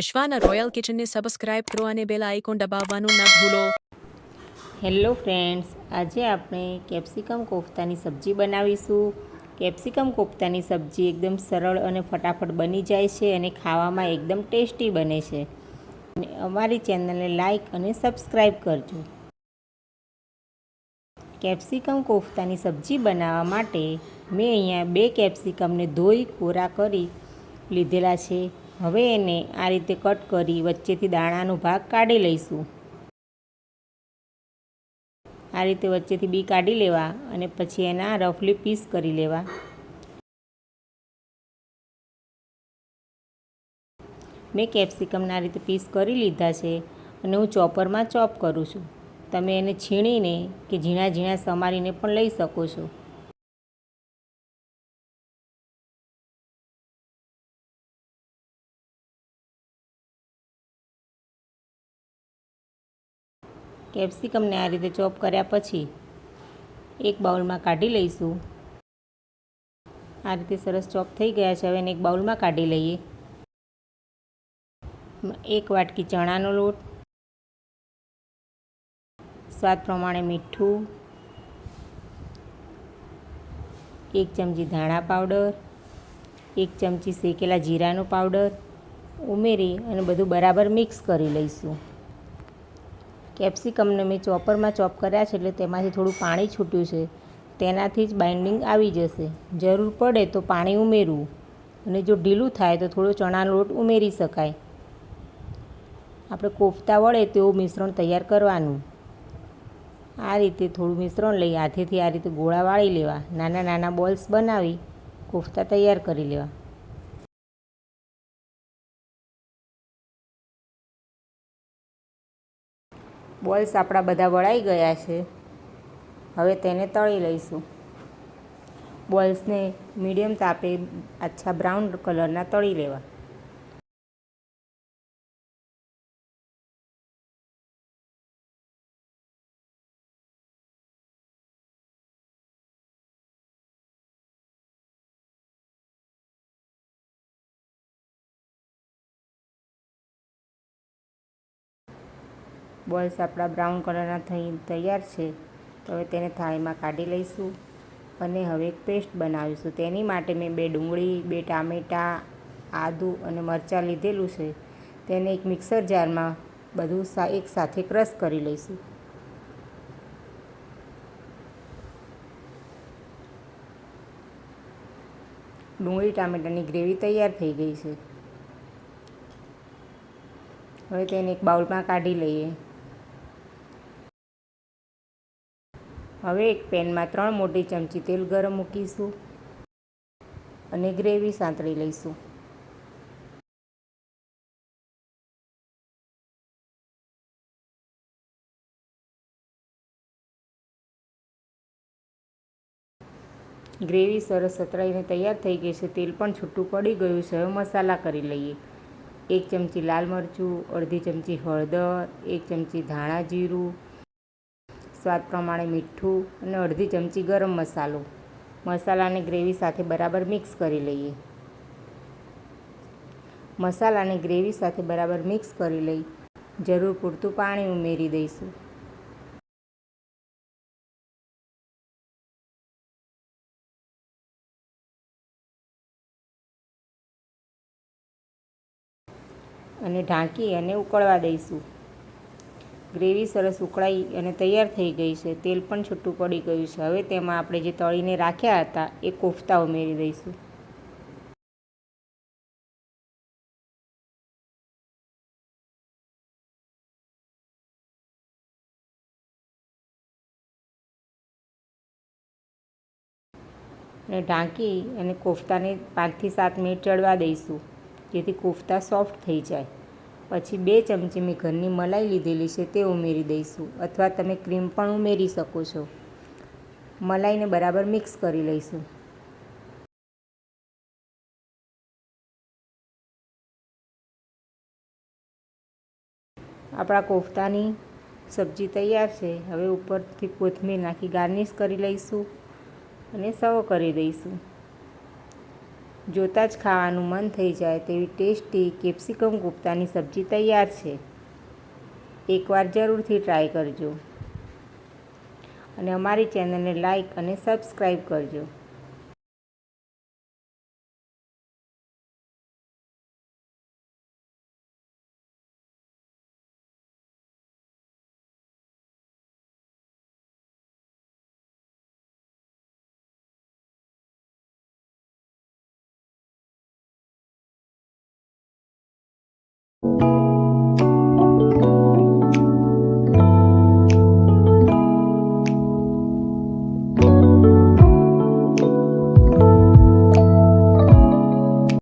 વિશ્વાના royal કિચનને subscribe કરો અને bell icon દબાવવાનું ન ભૂલો. હેલો ફ્રેન્ડ્સ, આજે આપણે કેપ્સિકમ કોફતાની સબ્જી બનાવીશું. કેપ્સિકમ કોફતાની સબ્જી એકદમ સરળ અને ફટાફટ બની જાય છે અને ખાવામાં એકદમ ટેસ્ટી બને છે. અને અમારી ચેનલને લાઈક અને સબસ્ક્રાઈબ કરજો. કેપ્સિકમ કોફતાની સબ્જી બનાવવા માટે મેં અહીંયા બે કેપ્સિકમને ધોઈ, કોરા કરી લીધેલા છે. હવે એને આ રીતે કટ કરી વચ્ચેથી દાણાનો ભાગ કાઢી લઈશું. આ રીતે વચ્ચેથી બી કાઢી લેવા અને પછી એના રફલી પીસ કરી લેવા. મેં કેપ્સિકમના આ રીતે પીસ કરી લીધા છે અને હું ચોપરમાં ચોપ કરું છું. તમે એને છીણીને કે ઝીણા ઝીણા સમારીને પણ લઈ શકો છો. કેપ્સિકમને આ રીતે ચોપ કર્યા પછી એક બાઉલમાં કાઢી લઈશું. આ રીતે સરસ ચોપ થઈ ગયા છે. હવે એને એક બાઉલમાં કાઢી લઈએ. એક વાટકી ચણાનો લોટ, સ્વાદ પ્રમાણે મીઠું, એક ચમચી ધાણા પાવડર, એક ચમચી શેકેલા જીરાનો પાવડર ઉમેરી અને બધું બરાબર મિક્સ કરી લઈશું. કેપ્સિકમને મેં ચોપરમાં ચોપ કર્યા છે એટલે તેમાંથી થોડું પાણી છૂટ્યું છે. તેનાથી જ બાઇન્ડિંગ આવી જશે. જરૂર પડે તો પાણી ઉમેરવું. અને જો ઢીલું થાય તો થોડો ચણાનો લોટ ઉમેરી શકાય. આપણે કોફતા વળે તેવું મિશ્રણ તૈયાર કરવાનું. આ રીતે થોડું મિશ્રણ લઈ હાથેથી આ રીતે ગોળા વાળી લેવા. નાના નાના બોલ્સ બનાવી કોફતા તૈયાર કરી લેવા. બોલ્સ આપણા બધા વળાઈ ગયા છે. હવે તેને તળી લઈશું. બોલ્સને મીડિયમ તાપે આછા બ્રાઉન કલરના તળી લેવા. બોલ્સ આપણા બ્રાઉન કલરના થઈ, તૈયાર છે. હવે તેને થાળીમાં કાઢી લઈશું અને હવે એક પેસ્ટ બનાવીશું. તેની માટે મેં બે ડુંગળી, બે ટામેટાં, આદું અને મરચાં લીધેલું છે. તેને એક મિક્સર જારમાં બધું એક સાથે ક્રશ કરી લઈશું. ડુંગળી ટામેટાની ગ્રેવી તૈયાર થઈ ગઈ છે. હવે તેને એક બાઉલમાં કાઢી લઈએ. હવે એક પેનમાં ત્રણ મોટી ચમચી તેલ ગરમ મૂકીશું અને ગ્રેવી સાંતળી લઈશું. ગ્રેવી સરસ સતરાઈને તૈયાર થઈ ગઈ છે. તેલ પણ છૂટું પડી ગયું છે. હવે મસાલા કરી લઈએ. એક ચમચી લાલ મરચું, અડધી ચમચી હળદર, એક ચમચી ધાણા જીરું સ્વાદ પ્રમાણે મીઠું અને અડધી ચમચી ગરમ મસાલો. મસાલાને ગ્રેવી સાથે બરાબર મિક્સ કરી લઈએ. મસાલાને ગ્રેવી સાથે બરાબર મિક્સ કરી લઈ જરૂર પૂરતું પાણી ઉમેરી દઈશું. અને ઢાંકી અને ઉકળવા દઈશું. ગ્રેવી સરસ ઉકળાઈ અને તૈયાર થઈ ગઈ છે. તેલ પણ છૂટું પડી ગયું છે. હવે તેમાં આપણે જે તળીને રાખ્યા હતા, એ કોફતા ઉમેરી દઈશું. અને ઢાંકી અને કોફતાને પાંચથી સાત મિનિટ ચડવા દઈશું, જેથી કોફતા સોફ્ટ થઈ જાય. પછી બે ચમચી મેં ઘરની મલાઈ લીધેલી છે તે ઉમેરી દઈશું અથવા તમે ક્રીમ પણ ઉમેરી શકો છો. મલાઈને બરાબર મિક્સ કરી લઈશું. આપણા કોફતાની સબ્જી તૈયાર છે. હવે ઉપરથી કોથમીર નાખી ગાર્નિશ કરી લઈશું અને સર્વ કરી દઈશું. જોતાં જ ખાવાનું મન થઈ જાય તેવી ટેસ્ટી કેપ્સિકમ ગુપ્તાની સબ્જી તૈયાર છે. એકવાર જરૂરથી ટ્રાય કરજો. અને અમારી ચેનલને લાઈક અને સબસ્ક્રાઈબ કરજો.